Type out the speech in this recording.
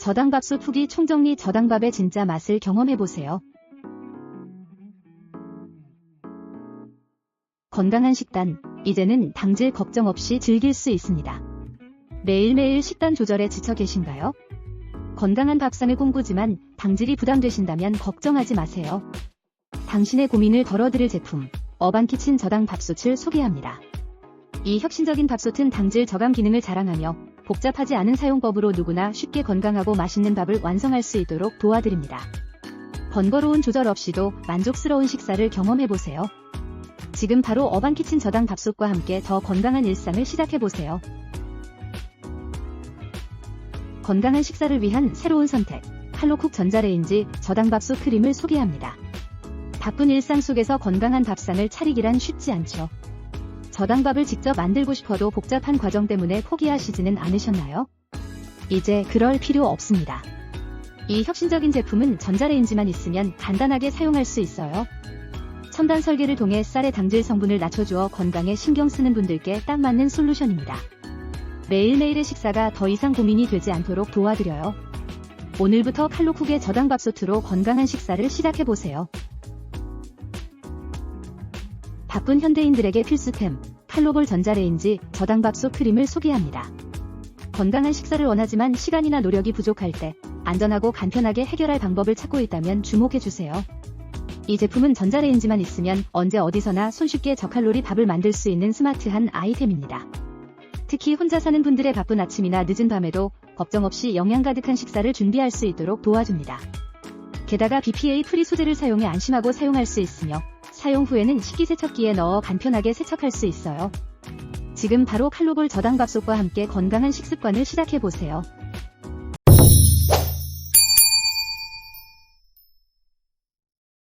저당밥솥 후기 총정리 저당밥의 진짜 맛을 경험해보세요. 건강한 식단, 이제는 당질 걱정 없이 즐길 수 있습니다. 매일매일 식단 조절에 지쳐 계신가요? 건강한 밥상을 꿈꾸지만 당질이 부담되신다면 걱정하지 마세요. 당신의 고민을 덜어드릴 제품, 어반키친 저당 밥솥을 소개합니다. 이 혁신적인 밥솥은 당질 저감 기능을 자랑하며 복잡하지 않은 사용법으로 누구나 쉽게 건강하고 맛있는 밥을 완성할 수 있도록 도와드립니다. 번거로운 조절 없이도 만족스러운 식사를 경험해보세요. 지금 바로 어반키친 저당 밥솥과 함께 더 건강한 일상을 시작해보세요. 건강한 식사를 위한 새로운 선택, 할로쿡 전자레인지 저당 밥솥 크림을 소개합니다. 바쁜 일상 속에서 건강한 밥상을 차리기란 쉽지 않죠. 저당밥을 직접 만들고 싶어도 복잡한 과정 때문에 포기하시지는 않으셨나요? 이제 그럴 필요 없습니다. 이 혁신적인 제품은 전자레인지만 있으면 간단하게 사용할 수 있어요. 첨단 설계를 통해 쌀의 당질 성분을 낮춰주어 건강에 신경 쓰는 분들께 딱 맞는 솔루션입니다. 매일매일의 식사가 더 이상 고민이 되지 않도록 도와드려요. 오늘부터 칼로쿡의 저당밥솥으로 건강한 식사를 시작해보세요. 바쁜 현대인들에게 필수템, 칼로볼 전자레인지 저당밥솥 크림을 소개합니다. 건강한 식사를 원하지만 시간이나 노력이 부족할 때 안전하고 간편하게 해결할 방법을 찾고 있다면 주목해주세요. 이 제품은 전자레인지만 있으면 언제 어디서나 손쉽게 저칼로리 밥을 만들 수 있는 스마트한 아이템입니다. 특히 혼자 사는 분들의 바쁜 아침이나 늦은 밤에도 걱정 없이 영양 가득한 식사를 준비할 수 있도록 도와줍니다. 게다가 BPA 프리 소재를 사용해 안심하고 사용할 수 있으며 사용 후에는 식기세척기에 넣어 간편하게 세척할 수 있어요. 지금 바로 칼로볼 저당밥솥과 함께 건강한 식습관을 시작해보세요.